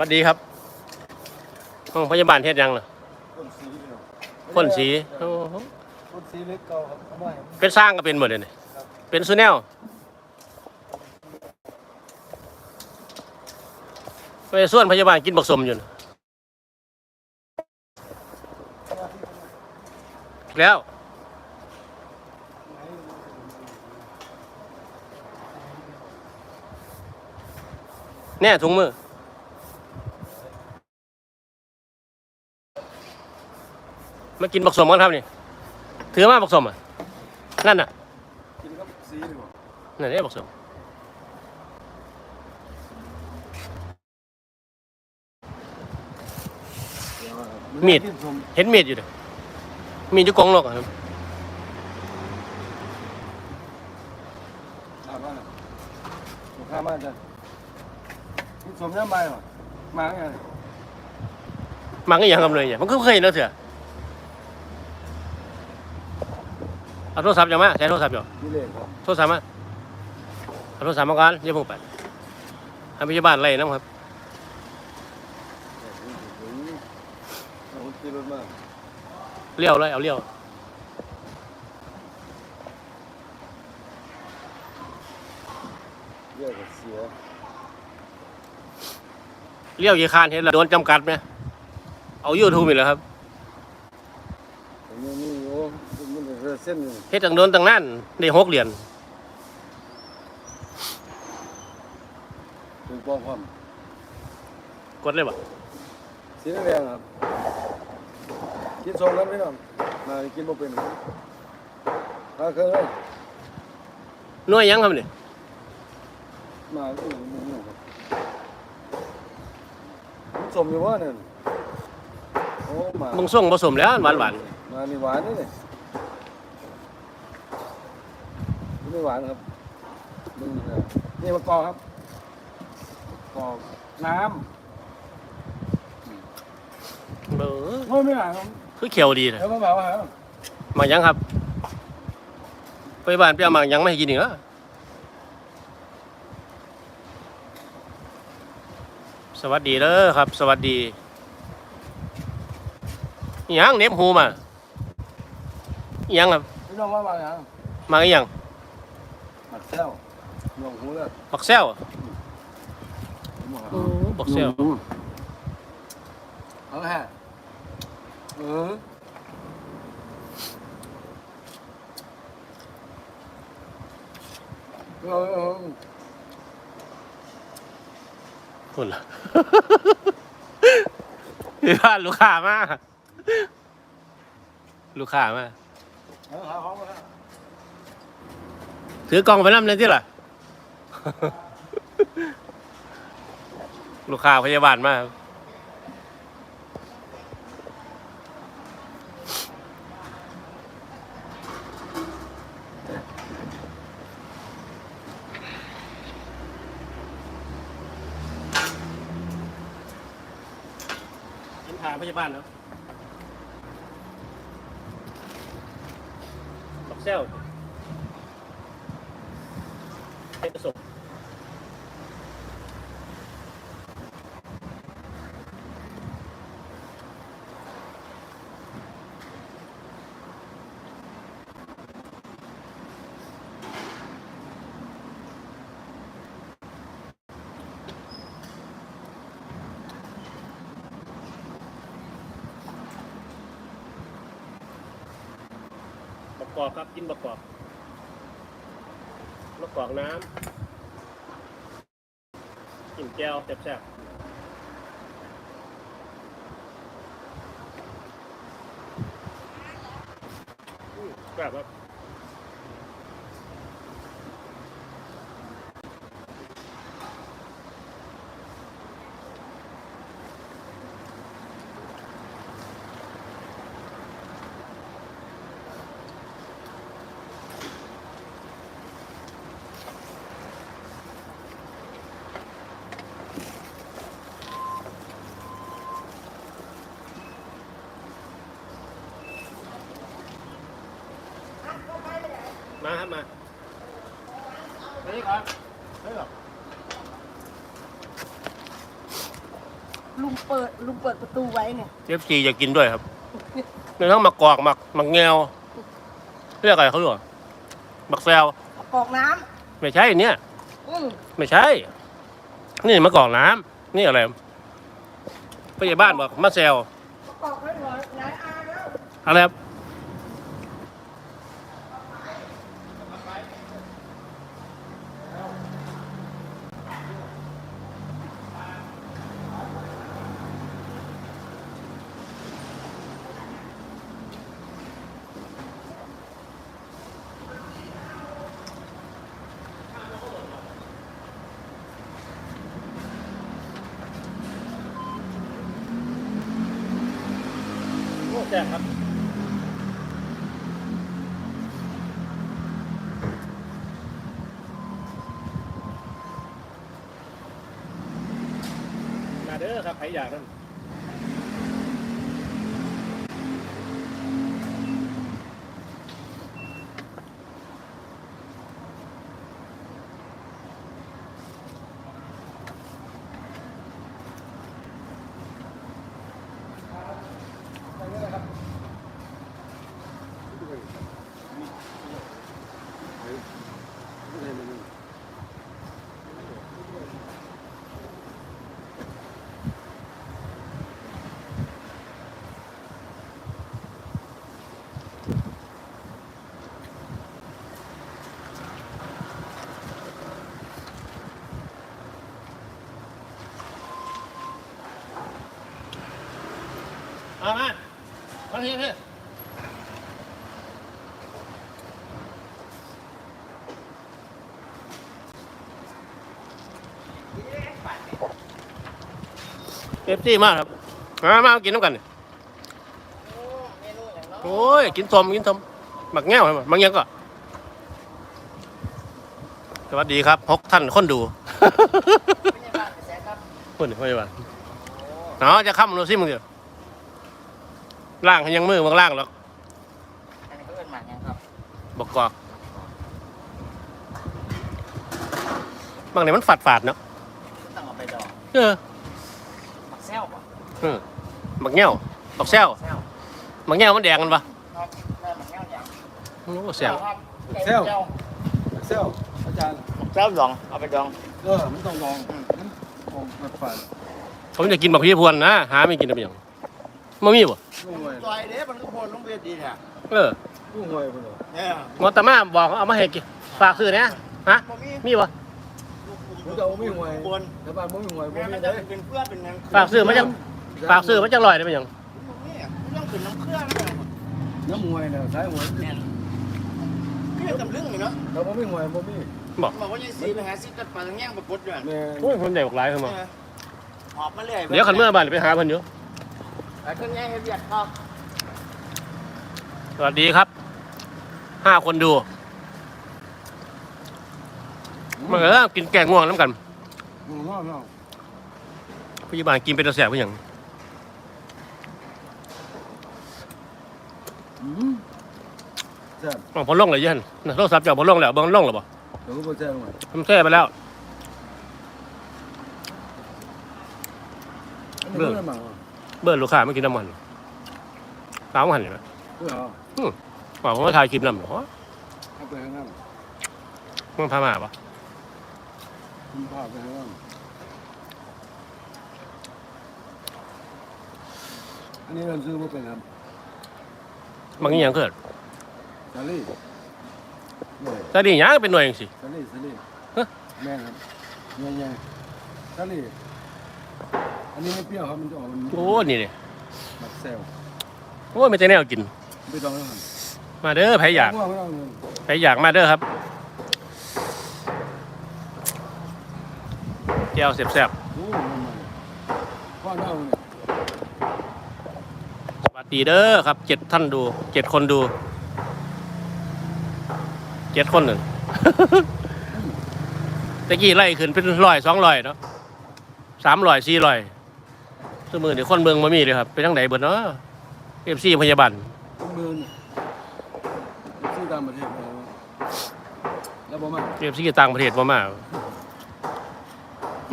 วัสดีครับห้องพยาบาลเฮ็ดหยังล่ะคนสีเดียวพ่นสีโอ้โหคนสีเล็กเก่าครับเอามาให้เป็นสร้างก็เป็นหมดเลยนี่เป็นซูแนลไปส่วนพยาบาลกินบักสมอยู่น่ะแล้ว เนี่ยถุงมือ มากินบักสมกันครับนี่ถือมาบักสมอะนั่นน่ะกินกับสีดีกว่านั่นนี่บักสมเดี๋ยวครับมีดที่ผมเห็นมีดอยู่เด้อมีดอยู่กองนกอะครับถามว่าลูกค้ามาจ้ะที่สมน้ำใบหรอมาไงมันก็ยังกำเลยอย่างมันก็เคยเห็นแล้วเถอะ เอาโทรศัพท์อย่ามาใช้โทรศัพท์อยู่นี่เลยครับโทรศัพท์มาเอาโทรศัพท์มาก่อนอย่าเพิ่งไปให้พยาบาลไล่น้ำครับเอาขี่รถมาเลี้ยวเลยเอาเลี้ยวเรียกว่าเสียเลี้ยวยี่คานเห็นแล้วโดนจำกัดไหมเอายูทูบอีกแล้วครับ อันนี้นี่โอ้มัน เป็นเส้นนี่เฮ็ดตั้งโดนตั้งนั่นได้หกเหรียญถึงปองความกดเลยบ่สีแดงครับกินสมกันพี่น้องมากินบ่เป็นมาเคยเลยหน่วยหยังครับนี่มาก็อยู่นี่ครับมันสมอยู่ว่าเนี่ยโอ้มามึงส่งผสมแล้วหวานหวานมานี่หวานนี่นี่ นี่หวานครับนี่ครับนี่มะกอกครับกอกน้ๆเบอำโอ้ยไม่หวานครับคือเขียวดีเลยแล้วมาบอกว่าครับหมากหยังครับพยาบาลไปเอาหมากหยังไม่ให้กินอีกเหรอสวัสดีเด้อครับ สวัสดีอิหยังเหน็บหูมาอิหยังครับพี่น้องว่ามาอย่างหมากอิหยัง หมักแซวหนวงหูเลยบักแซวโอ้บักแซวเอาฮะเออเออเออคุณล่ะ พี่บ้านลูกค้ามา ลูกค้ามา เออหาของมา ถือกล่องไปน้ำเลยที่ล่ะ ลูกค้าพยาบาลมาครับกินทางพยาบาลเนาะดอกเซล ให้ประสบประกอบครับกินประกอบ ประกอบน้ำกินแก้วแซ่บๆแบบว่า มาครับมาไปนี่ก่อนไปหรอลุงเปิดลุงเปิดประตูไว้เนี่ยเอฟซีอยากกินด้วยครับในทั้งหมักกอกหมักหมักแงวเรียกอะไรเขาเรียกว่าหมักแซวกรอกน้ไม่ใช่เนี่ยำอืมไม่ใช่ นี่มะกอกน้ำนี่อะไรผู้ใหญ่บ้านบอกมะแซวกรอกให้หน่อยไหนอาแล้วอะไรครับ แซ่บครับมาเด้อครับใครอยากนั่น เอามามาเฮ้ยเฮ้ยเอฟซีมากครับ มามากินน้ำกันนี่โอ้ย กินสมกินสมหมักแง่วใช่ไหมบางอย่างก็ สวัสดีครับหกท่านคนดูคนไม่ว่าเนาะจะค้ำดูสิมึงเดียว ล่างยังมือบางล่างหรอกอันนี้ก็เป็นหมากยังครับบอกกอกบางเนี่ยมันฝาดฝาดๆเนาะต้องเอาไปดองเออหมักแซวป่ะเออบักเงี้ยวบักแซวแซวบักเงี้ยวมันแดงกันปะครับแม่หมักแซวยังโอ้แซวครับแซว เซลอาจารย์หมักแซวดองเอาไปดองเออมันต้องลองมันคงมันฝันผมจะกินบักพี่พวนนะหาไม่กินได้เป็นหยัง มันมีบ่ลูกหวยต่อยเด้มันก็โพนลงเวทีเนี่ยเออลูกหวยพุ่นเหรอเนี่ยหมอตามาบอกเอามาให้กินฝากซื้อเนี่ยฮะบ่มีมีบ่ผมจะเอาไม่หวยคนแต่บ้านไม่หวยบ่แม่มีมันเด้จะเป็นเพื่อนเป็นยังฝากซื้อมาจังฝากซื้อมาจังลอยได้เป็นหยังบ่มีเรื่องขึ้นน้ำเครื่องนะน้ำหวยน่ะสายหวยเนี่ยก็ยังกับเรื่องอยู่เนาะแต่บ่มีหวยบ่มีบอกบอกว่ายังซีไปหาซิกัดปลาแง่งปรากฏอยู่แม่โอ้ยผมใหญ่บอกหลายขึ้นมาหอบมาเรื่อยเดี๋ยวขันเมื่อบ้านไปหาเพิ่นอยู่ ไอ้เครื่องแง่งให้เบียดครับสวัสดีครับ ห้าคนดูมาเออกินแกงง่วงน้ำกันอืมน้องน้องพยาบาลกินเป็นตะแสบเพื่อหยังอืมแซ่บอ๋อพอลงเลยยันนะโทรศัพท์เจ้าพอลงแล้วเบิ่งลงแล้วบ่เดี๋ยวก็บ่แซ่บหน่อยผมแท้ไปแล้วอันนี้เพิ่นมา เบิร์ลูกค้าไม่กินน้ำมันสามหันเห็นไหมเพื่อเอาบอกผมว่าถ่ายคลิปนำเหรอเอาไปข้างหน้ามึงพามาปะคุณพาไปข้างหน้าอันนี้เราซื้อมาเป็นครับบางอย่างเกิดสาลี่หน่วยแต่ดีอย่างเป็นหน่วยเองสิสาลี่สาลี่ฮะแม่ครับใหญ่ๆสาลี่ อันนี้ไม่เปรี้ยวครับ มันจะออกมันโอ้นี่เลยแบบเซลโอ้ไม่ใช่แนวกิน ไม่ต้องแล้วครับมาเด้อใครอยากง่วงไม่ต้องเงินใครอยากมาเด้อครับแก้วแซ่บโอ้มันมาพ่อเน่าเนี่ยๆสวัสดีเด้อครับเจ็ดท่านดูเจ็ดคนดูเจ็ดคนหนึ่ง ตะกี้ไล่ขึ้นเป็นร้อยสองร้อยเนาะสามร้อยสี่ร้อย สมือเดี๋ยวคนเมืองมามีเลยครับไปทางไหนเบิดเนาะเอฟซีพยาบาลต้องเมืองเนี่ยซื้อตามประเทศไปแล้วแล้วบ่มาเอฟซีต่างประเทศมามา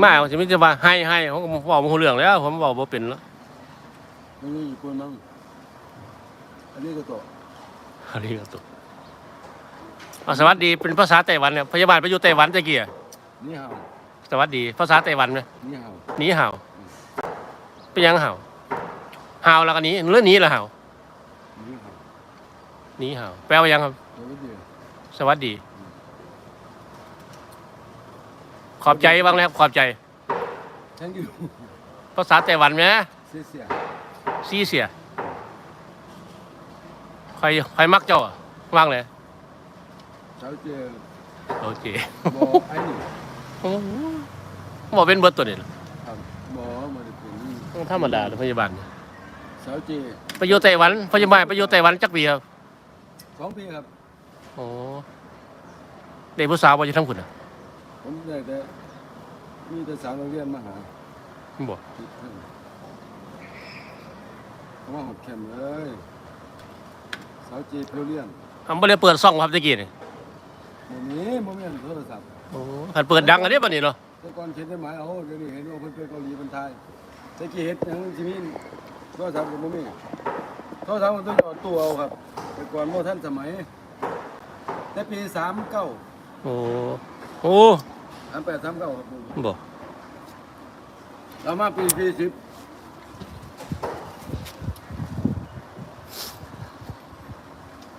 มาผมจะไม่จะว่าให้ให้ผมก็บอกมาหูเรื่องแล้ว ผมบอกบ่เป็นแล้วไม่มีญี่ปุ่นมั้งอันนี้ก็โตะอันนี้ก็ตัวอะสวัสดีเป็นภาษาไต้หวันเนี่ยพยาบาลไปอยู่ไต้หวันตะกี้อะนี่ห่าวสวัสดีภาษาไต้หวันไหมนี่ห่าวหนีเห่า เป็นยังเห่าเห่าแล้วก็หนี้เรื่องนี้ละเห่านี่ห่าวหนีเห่าแปลว่ายังครับเดี๋ยวเดี๋ยวสวัสดี ขอบใจบ้างแล้วขอบใจฉันอยู่ภาษาไต้หวันไหมเสียเสียซีเสียใครใครมักเจ้าอะว่างเลยเช้าเจอโอเคบอไอ้นี่บอกเป็นเบิร์ตตัวนี้เหรอครับบอมาดูเป็นนี่ ธรรมดาเลยพยาบาลเนี่ยเช้าเจไปอยู่ไต้หวันพยาบาลไปอยู่ไต้หวันจักปีครับสองปีครับโอ้เด็กผู้สาวว่าจะทำคุณอะผมได้แต่มีแต่สาวโรงเรียนมาหาบอกที่ท่านเขาว่าหกแคมเลยสาวเจเพียวเลียนอำไม่ได้เปิดซ่องครับตะกี้นี่โมนี้โมเมนโทรศัพท์โอ้ขันเปิดดังอันนี้ป่ะนี่เนาะแต่ก่อนเขียนได้หมายเอาเดี๋ยวนี้เห็นว่าเพิ่นเป็นเกาหลีเป็นไทย แต่กี้เฮ็ดหยังสิมีโทรศัพท์กับโมมี่โทรศัพท์มันต้องจอดตู้เอาครับ แต่ก่อนโมท่านสมัย แต่ปีสามเก้าโอ้โอ้สามแปดสามเก้าครับผมบอกเรามาปีสี่สิบ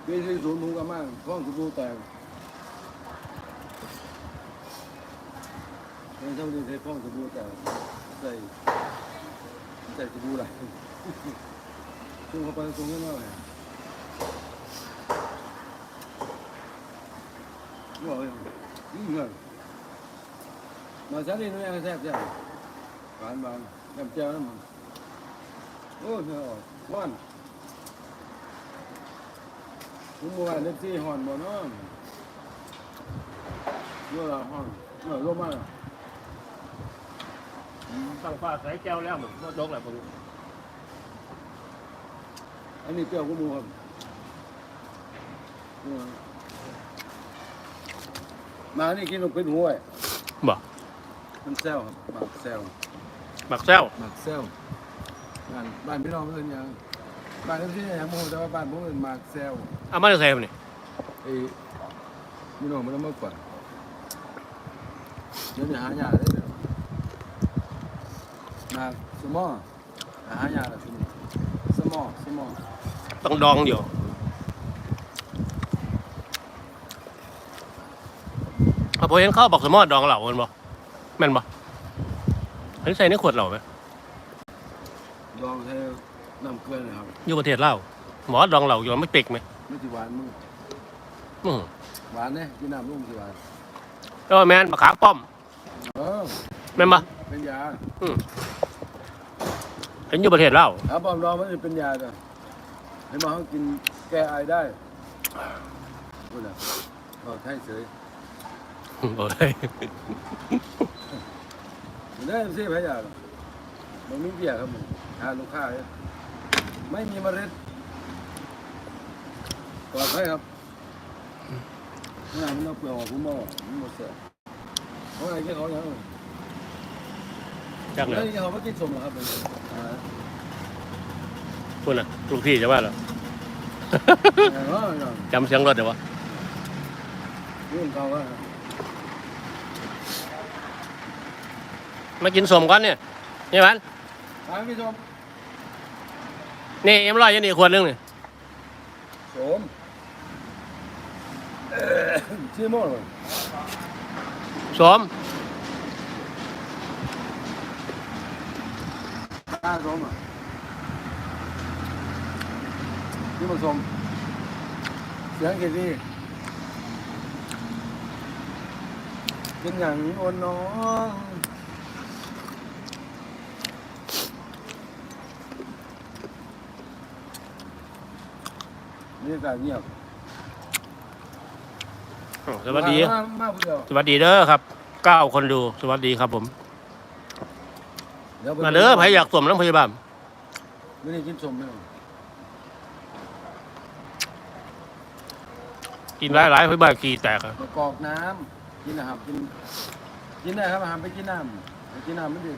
ปีสี่ศูนย์ผมก็มาท้องสุบูแตกเป็นช่างดีเทท้องสุบูแตกใส่ ใส่สุบูอะไรซึ่งเขาไปตรงนี้มากเลยว่าเลยอืมเลยมาซาลีนู้นยัง แซ่บแซ่บหวานบางน้ำเจียวน้ำมันโอ้ยเหงื่อออกว่านผมบอกว่าเล็กซี่หอนบ่เนาะเมื่อละหอนเมื่อลงมาสั่งฟ้าใส่แก้วแล้วมันดกแหละผมอันนี้เปรี้ยวกูมูครับเออมานี่กินลงเป็นหัวไอ้บอกมันแซวครับหมักแซวบักแซวหมักแซวบ้านบ้านพี่น้องเอิ้นหยังบ้านเอิ้นที่ไหนครับผมแต่ว่าบ้านผมเอิ้นหมักแซวเอามาได้ใส่นี่ไอ้พี่น้องมันเอามากกว่าเดี๋ยวนี้หายากเลยเดี๋ยวห มากสมอหายากแล้วทีนี้สมอสมอต้องดองอยู่พอผมเห็นเขาบอกสมอดองเหล่ามันบอกแม่นบอกเห็นใส่ในขวดเหล่าไหมลองให้น้ำเกลือหนะครับอยู่ประเทศลาวหมอดองเหล่าอยู่ไม่เปกไหมไม่สิหวานมึงอืมหวานเนี่ยกินน้ำลูกสิหวานแล้วแม่นมะขามป้อมเออแม่นปะ เป็นยาเห็นอยู่ประเทศลาวครับบอมรองมันจะเป็นยาจ้ะให้มาเขากินแก้ไอได้พูดนะบอกไทยเสยโอ้ยมันได้สิพะยามันมีเบียร์ครับผมทานลูกค้าเนี่ยไม่มีเมล็ดปลอดภัยครับนี่มันเอาเปลือกออกผมบอกมันหมดเสียเพราะอะไรที่เขาเนี่ย จักเลยแล้วนี่เขาไม่กินสมหรอครับเลยอ่าพูดนะลูกพี่จะว่าเหรอเออจำเสียงรถเดี๋ยววะรุ่นเขาว่ามากินสมก่อนเนี่ยนี่มันทางพี่ชมนี่เอ็มร้อยอยันนี่ขวดหนึงนี่สมเอ่อชื่อโม่เลยสม ข้าสมอะนี่มันสมเสียงเกียรติเป็นอย่างโอนน้องนี่อากาศเงียบอ้าวสวัสดี มามาผู้เดียว สวัสดีเด้อครับเก้าคนดู สวัสดีครับผม ดี๋ยวไปมาเด้อใครอยากสวมน้ำพยาบาลไม่ได้กินสมไหมกินหลายหลายๆพยาบาลขี้แตกอะประกอบน้ำกินนะครับกินกินได้ครับอาหารไปกินน้ำกินน้ำมันดิ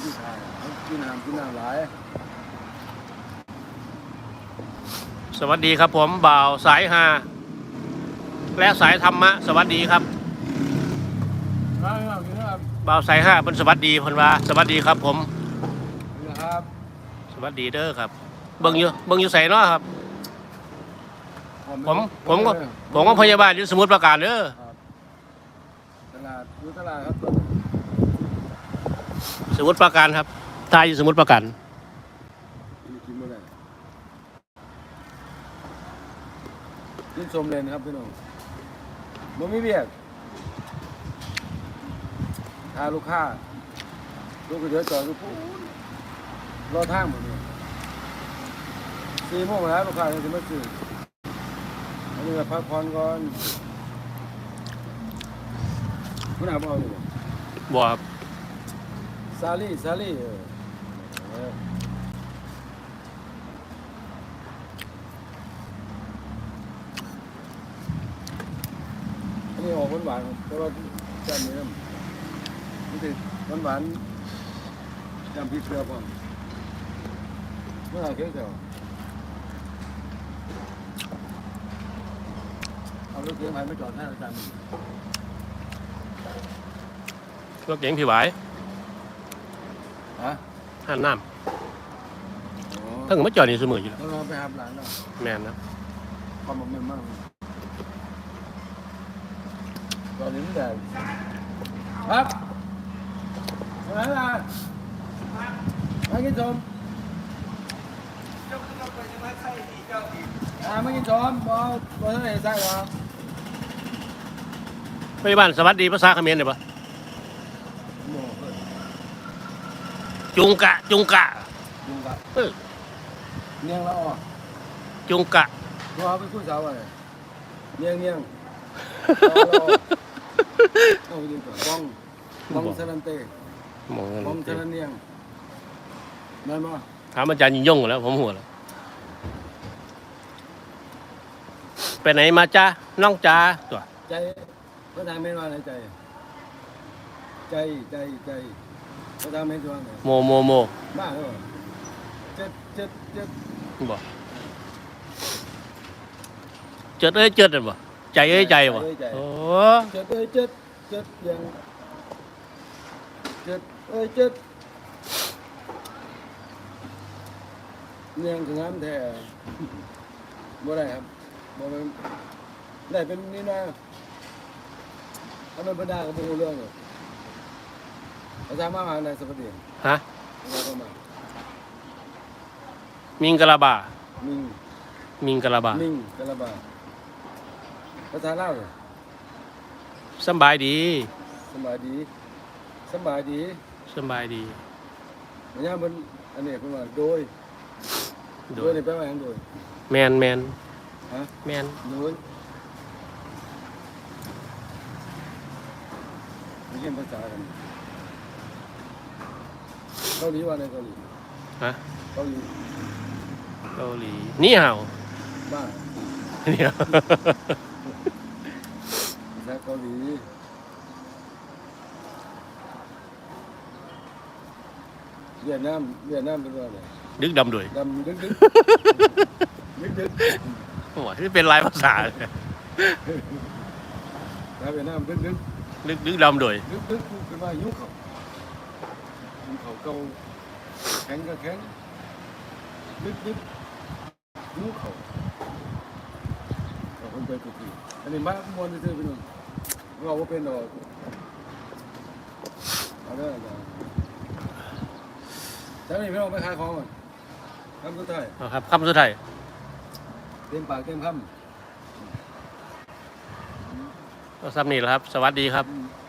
กินทานกินน้ำกินน้ำหลายสวัสดีครับผมบ่าวสายฮาและสายธรรมะ สวัสดีครับน้ำน้ำกินน้ บ่าวสายฮาเป็นสวัสดีเพิ่นว่าสวัสดีครับ ผมำนะครับสวัสดีเด้อครับ เบิ่งอยู่เบิ่งอยู่ใส่เนาะครับ ผมผมก็ผมก็พยาบาลอยู่สมุทรปราการเด้อครับตลาดอยู่ตลาดครับสมุทรปราการครับตายอยู่สมุทรปราการกินไม่ได้กินสมเลยนะครับพี่น้องมันไม่เบียด ทาลูกค้าลูกก็เดี๋ยวจอดก็พูดรอทางหมดเลยสี่โมงแล้วลูกค้าจะมาซื้ออันนี้ก็พักผ่อนก่อนคุณอาบเอาอยู่บ่บ่ครับซาลี่ซาลี่เออเอออันนี้ออกหวานๆแต่ว่าจำเนื้อ มันติดหวานๆจำพริกเกลือพร้อมเมื่อไหร่เคี้ยวเจียวเอารถเก๋งไปมาจอดให้อาจารย์รถเก๋งพี่หวายฮะห้านน้อ๋อำทั้งมาจอดนี่เสมออยู่แล้วต้องรอไปหาหลานเนาะแม่นนะความมันมากตอนนี้ไม่ได้ครับ มาแล้วล่ะมากินชมอ่ามากินชมบอบอท่านไหนใส่หรอพยาบาลสวัสดีภาษาเขมรได้ปะโม่เพิ่นจุงกะ จุงกะยุงกับเออเนียงแล้วอ๋อจุงกะรอไปคุยสาวอะไรเนียงเนียงเอาไปกินก่อนบ้องบ้องเซรันเต้ มองบ้องเซรันเนียงนั่นมั้ถามอาจารย์ยิ่งยงแล้ว ผมหัวแล้วไปไหนมาจ้าน้องจ้าตัวใจพระทางเมนว่าอะไรใจ ใจใจใจพระทางเมนว่าไงโมโมโมบ้าเหรอเจ็ดเจ็ดเจ็ดบอกเจิดเอ้ยเจิดนั่นบ่ใจเอ้ยใจบ่โอ้เจ็ดเอ้ยเจ็ดเจ็ดยัง เจ็ดเอ้ยเจ็ดเนียงถึงน้ำแท้บ่ได้ครับบ่เป็นได้เป็นนี่นะถ้าเป็นบรรดาก็บ่รู้เรื่องเลยอาจารย์มาหาในสัปดาห์ฮะอาจารย์เข้ามามิงกะลาบา มิงมิงกะลาบา มิงกะละบาภาษาลาวเหรอสำบายดีสบายดี สำบายดีสำบายดีมันย่ามันอันนี้เพิ่นว่าโดย โดโดยยนี่แปลว่าหยังโดยแมนแมนฮะแมนโดยมีเรียนภาษากันเกาหลีว่าอะไรเกาหลีฮะเกาหลีเกาหลีนี่ห่าวบ้าเนี่ยภาษาเกาหลี เวียดนามเวียดนามเป็นว่าอะไรดึกดำด้วยดำดึกดึกดึกดึกโอ้โหที่เป็นลายภาษาเลยแล้วเวียดนามดึกดึกดึกดึกดำด้วยดึกดึกคือว่ายุคเขายุคเขาเก่าแข็งก็แข็งดึกดึกยุคเขาเอาคนไปกุฏิอันนี้มามวนซื่อๆไปหนึ่งเราก็เป็นดอกเอาเด้ออาจาร ย์แล้วนี่พี่น้องไปขายของก่อนคำสุดท้ายเอาครับคำสุดท้ายเต็มปากเต็มคก็ซ้ำนี่แหละครับ สวัสดีครับำ